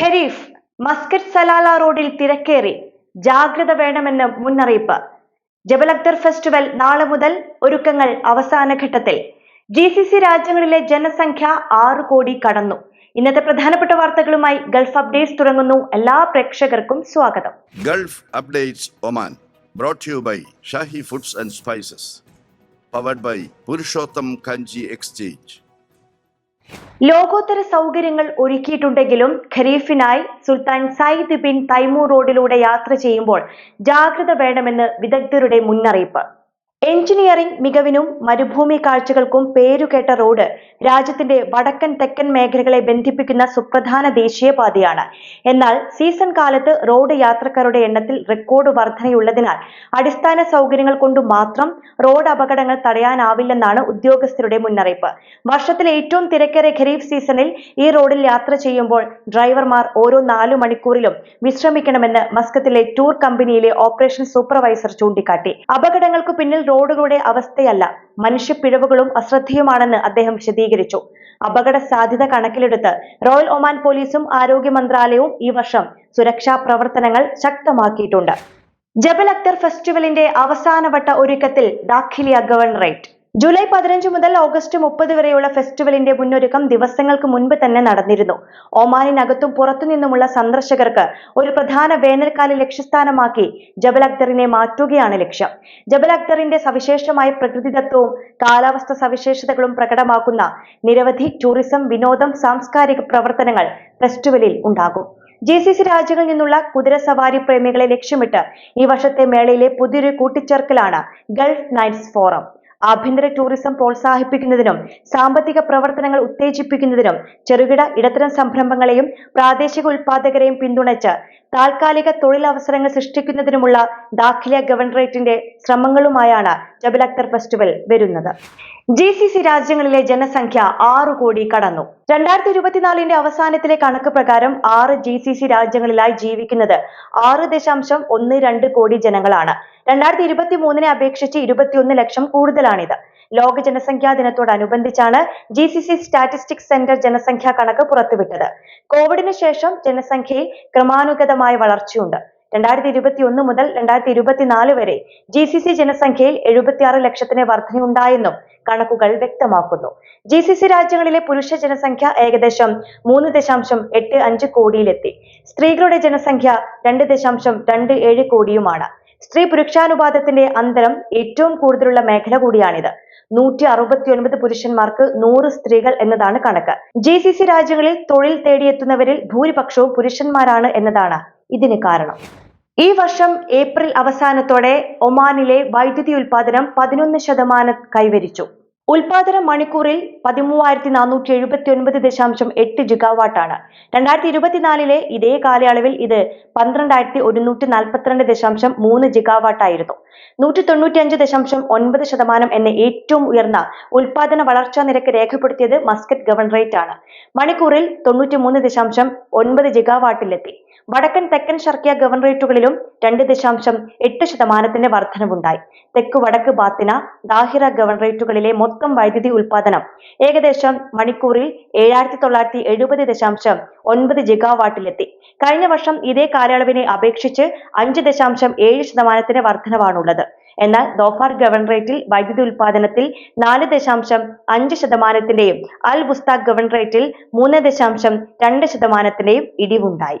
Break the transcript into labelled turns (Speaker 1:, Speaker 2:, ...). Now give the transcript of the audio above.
Speaker 1: Kharif Muscat Salalah റോഡിൽ തിരക്കേറി. ജാഗ്രത വേണമെന്ന് മുന്നറിയിപ്പ്. ജബലക്തർ ഫെസ്റ്റിവൽ നാളെ മുതൽ ഒരുക്കങ്ങൾ അവസാന ഘട്ടത്തിൽ. ജി സി സി രാജ്യങ്ങളിലെ ജനസംഖ്യ ആറ് കോടി കടന്നു. ഇന്നത്തെ പ്രധാനപ്പെട്ട വാർത്തകളുമായി ഗൾഫ് അപ്ഡേറ്റ്സ് തുടങ്ങുന്നു. എല്ലാ പ്രേക്ഷകർക്കും സ്വാഗതം.
Speaker 2: Gulf updates Oman brought you by Shahi foods and spices powered by Purushottam Kanji exchange
Speaker 1: ലോകോത്തര സൗകര്യങ്ങൾ ഒരുക്കിയിട്ടുണ്ടെങ്കിലും ഖരീഫിനായി സുൽത്താൻ സയ്യിദ് ബിൻ തൈമൂർ റോഡിലൂടെ യാത്ര ചെയ്യുമ്പോൾ ജാഗ്രത വേണമെന്ന് വിദഗ്ധരുടെ മുന്നറിയിപ്പ്. എഞ്ചിനീയറിംഗ് മികവിനും മരുഭൂമി കാഴ്ചകൾക്കും പേരുകേട്ട റോഡ് രാജ്യത്തിന്റെ വടക്കൻ തെക്കൻ മേഖലകളെ ബന്ധിപ്പിക്കുന്ന സുപ്രധാന ദേശീയപാതയാണ് എന്നാൽ സീസൺ കാലത്ത് റോഡ് യാത്രക്കാരുടെ എണ്ണത്തിൽ റെക്കോർഡ് വർധനയുള്ളതിനാൽ അടിസ്ഥാന സൗകര്യങ്ങൾ കൊണ്ട് മാത്രം റോഡ് അപകടങ്ങൾ തടയാനാവില്ലെന്നാണ് ഉദ്യോഗസ്ഥരുടെ മുന്നറിയിപ്പ്. വർഷത്തിലെ ഏറ്റവും തിരക്കേറെ ഖരീഫ് സീസണിൽ ഈ റോഡിൽ യാത്ര ചെയ്യുമ്പോൾ ഡ്രൈവർമാർ ഓരോ നാലു മണിക്കൂറിലും വിശ്രമിക്കണമെന്ന് മസ്കത്തിലെ ടൂർ കമ്പനിയിലെ ഓപ്പറേഷൻ സൂപ്പർവൈസർ ചൂണ്ടിക്കാട്ടി. അപകടങ്ങൾക്ക് പിന്നിൽ റോഡുകളുടെ അവസ്ഥയല്ല. മനുഷ്യപ്പിഴവുകളും അശ്രദ്ധയുമാണെന്ന് അദ്ദേഹം വിശദീകരിച്ചു. അപകട സാധ്യത കണക്കിലെടുത്ത് റോയൽ ഒമാൻ പോലീസും ആരോഗ്യ മന്ത്രാലയവും ഈ വർഷം സുരക്ഷാ പ്രവർത്തനങ്ങൾ ശക്തമാക്കിയിട്ടുണ്ട്. ജബൽ അക്തർ ഫെസ്റ്റിവലിന്റെ അവസാനവട്ട ഒരുക്കത്തിൽ ദാഖിലിയ ഗവർണറേറ്റ് ജൂലൈ പതിനഞ്ച് മുതൽ ഓഗസ്റ്റ് മുപ്പത് വരെയുള്ള ഫെസ്റ്റിവലിന്റെ മുന്നൊരുക്കം ദിവസങ്ങൾക്ക് മുൻപ് തന്നെ നടന്നിരുന്നു. ഒമാനിനകത്തും പുറത്തുനിന്നുമുള്ള സന്ദർശകർക്ക് ഒരു പ്രധാന വേനൽക്കാല ലക്ഷ്യസ്ഥാനമാക്കി ജബൽ അക്തറിനെ മാറ്റുകയാണ് ലക്ഷ്യം. ജബൽ അക്തറിന്റെ സവിശേഷമായ പ്രകൃതിദത്തവും കാലാവസ്ഥ സവിശേഷതകളും പ്രകടമാക്കുന്ന നിരവധി ടൂറിസം വിനോദം സാംസ്കാരിക പ്രവർത്തനങ്ങൾ ഫെസ്റ്റിവലിൽ ഉണ്ടാകും. ജി സി സി രാജ്യങ്ങളിൽ നിന്നുള്ള കുതിരസവാരി പ്രേമികളെ ലക്ഷ്യമിട്ട് ഈ വർഷത്തെ മേളയിലെ പുതിയൊരു കൂട്ടിച്ചേർക്കലാണ് ഗൾഫ് നൈറ്റ്സ് ഫോറം. ആഭ്യന്തര ടൂറിസം പ്രോത്സാഹിപ്പിക്കുന്നതിനും സാമ്പത്തിക പ്രവർത്തനങ്ങൾ ഉത്തേജിപ്പിക്കുന്നതിനും ചെറുകിട ഇടത്തരം സംരംഭങ്ങളെയും പ്രാദേശിക ഉൽപാദകരെയും പിന്തുണച്ച് താൽക്കാലിക തൊഴിലവസരങ്ങൾ സൃഷ്ടിക്കുന്നതിനുമുള്ള ദാഖില ഗവർണറേറ്റിന്റെ ശ്രമങ്ങളുമായാണ് ജബൽ അക്തർ ഫെസ്റ്റിവൽ വരുന്നത്. ജി സി സി രാജ്യങ്ങളിലെ ജനസംഖ്യ ആറു കോടി കടന്നു. രണ്ടായിരത്തി ഇരുപത്തിനാലിന്റെ അവസാനത്തിലെ കണക്ക് പ്രകാരം ആറ് ജി സി സി രാജ്യങ്ങളിലായി ജീവിക്കുന്നത് ആറ് ദശാംശം ഒന്ന് രണ്ട് കോടി ജനങ്ങളാണ്. രണ്ടായിരത്തി ഇരുപത്തി മൂന്നിനെ അപേക്ഷിച്ച് ഇരുപത്തിയൊന്ന് ലക്ഷം കൂടുതലാണിത്. ലോക ജനസംഖ്യാ ദിനത്തോടനുബന്ധിച്ചാണ് G C C statistics centre ജനസംഖ്യാ കണക്ക് പുറത്തുവിട്ടത്. കോവിഡിന് ശേഷം ജനസംഖ്യയിൽ ക്രമാനുഗതമായ വളർച്ചയുണ്ട്. രണ്ടായിരത്തി ഇരുപത്തി ഒന്ന് മുതൽ രണ്ടായിരത്തി ഇരുപത്തിനാല് വരെ ജി സി സി ജനസംഖ്യയിൽ എഴുപത്തിയാറ് ലക്ഷത്തിന് വർധനയുണ്ടായെന്നും കണക്കുകൾ വ്യക്തമാക്കുന്നു. ജി സി സി രാജ്യങ്ങളിലെ പുരുഷ ജനസംഖ്യ ഏകദേശം മൂന്ന് ദശാംശം എട്ട് അഞ്ച് കോടിയിലെത്തി. സ്ത്രീകളുടെ ജനസംഖ്യ രണ്ട് ദശാംശം രണ്ട് ഏഴ് കോടിയുമാണ്. സ്ത്രീ പുരുഷാനുപാതത്തിന്റെ അന്തരം ഏറ്റവും കൂടുതലുള്ള മേഖല കൂടിയാണിത്. നൂറ്റി അറുപത്തി ഒൻപത് പുരുഷന്മാർക്ക് നൂറ് സ്ത്രീകൾ എന്നതാണ് കണക്ക്. ജി സി സി രാജ്യങ്ങളിൽ തൊഴിൽ തേടിയെത്തുന്നവരിൽ ഭൂരിപക്ഷവും പുരുഷന്മാരാണ് എന്നതാണ് ഇതിന് കാരണം. ഈ വർഷം ഏപ്രിൽ അവസാനത്തോടെ ഒമാനിലെ വൈദ്യുതി ഉൽപാദനം പതിനൊന്ന് ശതമാനം കൈവരിച്ചു. ഉൽപാദന മണിക്കൂറിൽ പതിമൂവായിരത്തി നാനൂറ്റി എഴുപത്തി ഒൻപത് ദശാംശം എട്ട് ജിഗാവാട്ടാണ്. രണ്ടായിരത്തി ഇരുപത്തിനാലിലെ ഇതേ കാലയളവിൽ ഇത് പന്ത്രണ്ടായിരത്തി ഒരുന്നൂറ്റി നാൽപ്പത്തിരണ്ട് ദശാംശം മൂന്ന് ജിഗാവാട്ടായിരുന്നു. നൂറ്റി തൊണ്ണൂറ്റി അഞ്ച് ദശാംശം ഒൻപത് ശതമാനം എന്ന ഏറ്റവും ഉയർന്ന ഉൽപാദന വളർച്ചാ നിരക്ക് രേഖപ്പെടുത്തിയത് മസ്കറ്റ് ഗവർണറേറ്റ് ആണ് മണിക്കൂറിൽ തൊണ്ണൂറ്റി മൂന്ന് ദശാംശം ഒൻപത് ജിഗാവാട്ടിലെത്തി. വടക്കൻ തെക്കൻ ഷർക്കിയ ഗവർണറേറ്റുകളിലും രണ്ട് ദശാംശം എട്ട് ശതമാനത്തിന്റെ വർധനവുണ്ടായി. തെക്ക് വടക്ക് ബാത്തിന ദാഹിറ ഗവർണറേറ്റുകളിലെ മൊത്തം വൈദ്യുതി ഉൽപാദനം ഏകദേശം മണിക്കൂറിൽ ഏഴായിരത്തി തൊള്ളായിരത്തി എഴുപത് ദശാംശം ഒൻപത് ജിഗാവാട്ടിലെത്തി കഴിഞ്ഞ വർഷം ഇതേ കാലയളവിനെ അപേക്ഷിച്ച് അഞ്ച് ദശാംശം ഏഴ് ശതമാനത്തിന്റെ വർധനവാണുള്ളത്. എന്നാൽ ദോഫാർ ഗവർണറേറ്റിൽ വൈദ്യുതി ഉൽപാദനത്തിൽ നാല് ദശാംശം അഞ്ച് ശതമാനത്തിന്റെയും അൽ ബുസ്താഖ് ഗവർണറേറ്റിൽ മൂന്ന് ദശാംശം രണ്ട് ശതമാനത്തിന്റെയും ഇടിവുണ്ടായി.